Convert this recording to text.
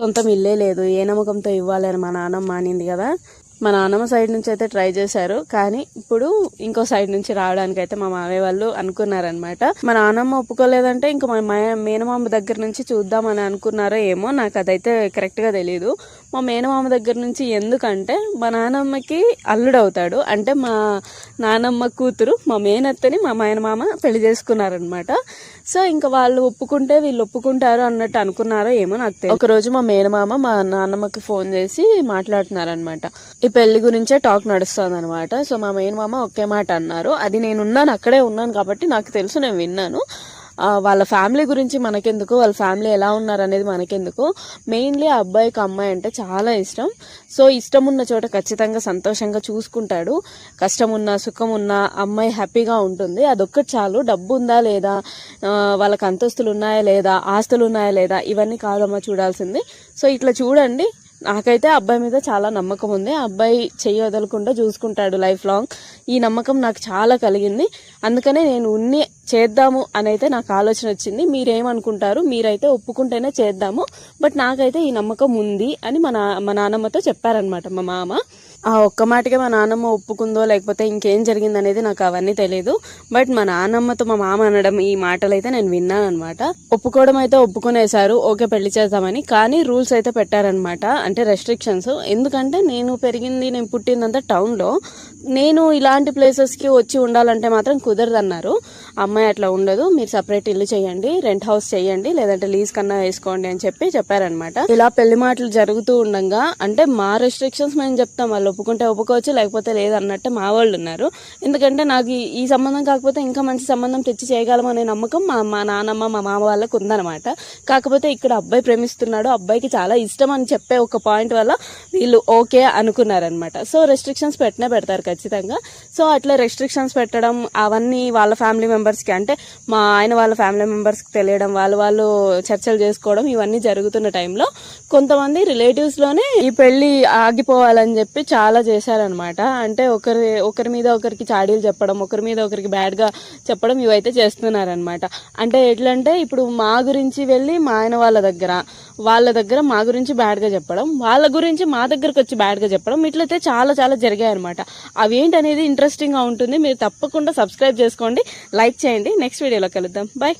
సొంతం ఇల్లే లేదు ఏ నమ్మకంతో ఇవ్వాలని మా నాన్నమ్మ అనింది కదా. మా నాన్నమ్మ సైడ్ నుంచి అయితే ట్రై చేశారు కానీ ఇప్పుడు ఇంకో సైడ్ నుంచి రావడానికి అయితే మా మామయ్య వాళ్ళు అనుకున్నారనమాట మా నాన్నమ్మ ఒప్పుకోలేదంటే ఇంకా మా మా- మేనమామ దగ్గర నుంచి చూద్దామని అనుకున్నారో ఏమో నాకు అదైతే కరెక్ట్గా తెలియదు మా మేనమామ దగ్గర నుంచి ఎందుకంటే మా నాన్నమ్మకి అల్లుడు అవుతాడు. అంటే మా నానమ్మ కూతురు మా మేనత్తని మా మేనమామ పెళ్ళి చేసుకున్నారనమాట సో ఇంకా వాళ్ళు ఒప్పుకుంటే వీళ్ళు ఒప్పుకుంటారు అన్నట్టు అనుకున్నారో ఏమో నాకు తెలియదు ఒక రోజు మా మేనమామ మా నాన్నమ్మకి ఫోన్ చేసి మాట్లాడుతున్నారనమాట పెళ్ళి గురించే టాక్ నడుస్తుంది అనమాట సో మా మెయిన్ మామ ఒకే మాట అన్నారు. అది నేను ఉన్నాను అక్కడే ఉన్నాను కాబట్టి నాకు తెలుసు నేను విన్నాను. వాళ్ళ ఫ్యామిలీ గురించి మనకెందుకు? వాళ్ళ ఫ్యామిలీ ఎలా ఉన్నారు అనేది మనకెందుకు? మెయిన్లీ ఆ అబ్బాయికి అమ్మాయి అంటే చాలా ఇష్టం. సో ఇష్టం ఉన్న చోట ఖచ్చితంగా సంతోషంగా చూసుకుంటాడు. కష్టం ఉన్నా సుఖం ఉన్నా అమ్మాయి హ్యాపీగా ఉంటుంది. అదొక్కటి చాలు. డబ్బు ఉందా లేదా వాళ్ళకి అంతస్తులు ఉన్నాయా లేదా? ఆస్తులు ఉన్నాయా లేదా? ఇవన్నీ కాదమ్మా చూడాల్సింది. సో ఇట్లా చూడండి. నాకైతే ఆ అబ్బాయి మీద చాలా నమ్మకం ఉంది. ఆ అబ్బాయి చెయ్యి వదలకుండా చూసుకుంటాడు లైఫ్ లాంగ్. ఈ నమ్మకం నాకు చాలా కలిగింది. అందుకనే నేను ఉన్ని చేద్దాము అని అయితే నాకు ఆలోచన వచ్చింది. మీరేమనుకుంటారు? మీరైతే ఒప్పుకుంటేనే చేద్దాము. బట్ నాకైతే ఈ నమ్మకం ఉంది అని మా నా మా నాన్నమ్మతో చెప్పారనమాట మా మామ. ఆ ఒక్క మాటకే మా నాన్నమ్మ ఒప్పుకుందో లేకపోతే ఇంకేం జరిగింది అనేది నాకు అవన్నీ తెలియదు బట్ మా నాన్నమ్మతో మా మామ అనడం ఈ మాటలు అయితే నేను విన్నాను అనమాట ఒప్పుకోవడం అయితే ఒప్పుకునేశారు ఓకే పెళ్ళి చేద్దామని. కానీ రూల్స్ అయితే పెట్టారనమాట అంటే రెస్ట్రిక్షన్స్ ఎందుకంటే నేను పెరిగింది నేను పుట్టిందంతా టౌన్లో నేను ఇలాంటి ప్లేసెస్కి వచ్చి ఉండాలంటే మాత్రం కుదరదన్నారు. అమ్మాయి అట్లా ఉండదు. మీరు సపరేట్ ఇల్లు చేయండి రెంట్ హౌస్ చేయండి లేదంటే లీజ్ కన్నా వేసుకోండి అని చెప్పి చెప్పారనమాట ఇలా పెళ్ళి మాటలు జరుగుతూ ఉండగా అంటే మా రెస్ట్రిక్షన్స్ మేము చెప్తాం. వాళ్ళు ఒప్పుకుంటే ఒప్పుకోవచ్చు లేకపోతే లేదన్నట్టు మా వాళ్ళు ఉన్నారు. ఎందుకంటే నాకు ఈ- సంబంధం కాకపోతే ఇంకా మంచి సంబంధం తెచ్చి చేయగలం అనే నమ్మకం మా మా నానమ్మ మా మామ వాళ్ళకు ఉందన్నమాట. కాకపోతే ఇక్కడ అబ్బాయి ప్రేమిస్తున్నాడు. అబ్బాయికి చాలా ఇష్టం అని చెప్పే ఒక పాయింట్ వల్ల వీళ్ళు ఓకే అనుకున్నారనమాట సో రెస్ట్రిక్షన్స్ పెట్టినా పెడతారు ఖచ్చితంగా. సో అట్లా రెస్ట్రిక్షన్స్ పెట్టడం అవన్నీ వాళ్ళ ఫ్యామిలీ మెంబర్స్కి అంటే మా ఆయన వాళ్ళ ఫ్యామిలీ మెంబర్స్కి తెలియడం వాళ్ళు వాళ్ళు చర్చలు చేసుకోవడం ఇవన్నీ జరుగుతున్న టైంలో కొంతమంది రిలేటివ్స్లోనే ఈ పెళ్ళి ఆగిపోవాలని చెప్పి చాలా చేశారనమాట అంటే ఒకరి ఒకరి మీద ఒకరికి చాడీలు చెప్పడం ఒకరి మీద ఒకరికి బ్యాడ్గా చెప్పడం ఇవైతే చేస్తున్నారనమాట అంటే ఎట్లంటే ఇప్పుడు మా గురించి వెళ్ళి మా ఆయన వాళ్ళ దగ్గర వాళ్ళ దగ్గర మా గురించి బ్యాడ్గా చెప్పడం వాళ్ళ గురించి మా దగ్గరకు వచ్చి బ్యాడ్గా చెప్పడం ఇట్లయితే చాలా చాలా జరిగాయి అనమాట అవేంటనేది ఇంట్రెస్టింగ్గా ఉంటుంది. మీరు తప్పకుండా సబ్స్క్రైబ్ చేసుకోండి. లైక్ చేయండి. నెక్స్ట్ వీడియోలో కలుద్దాం. బాయ్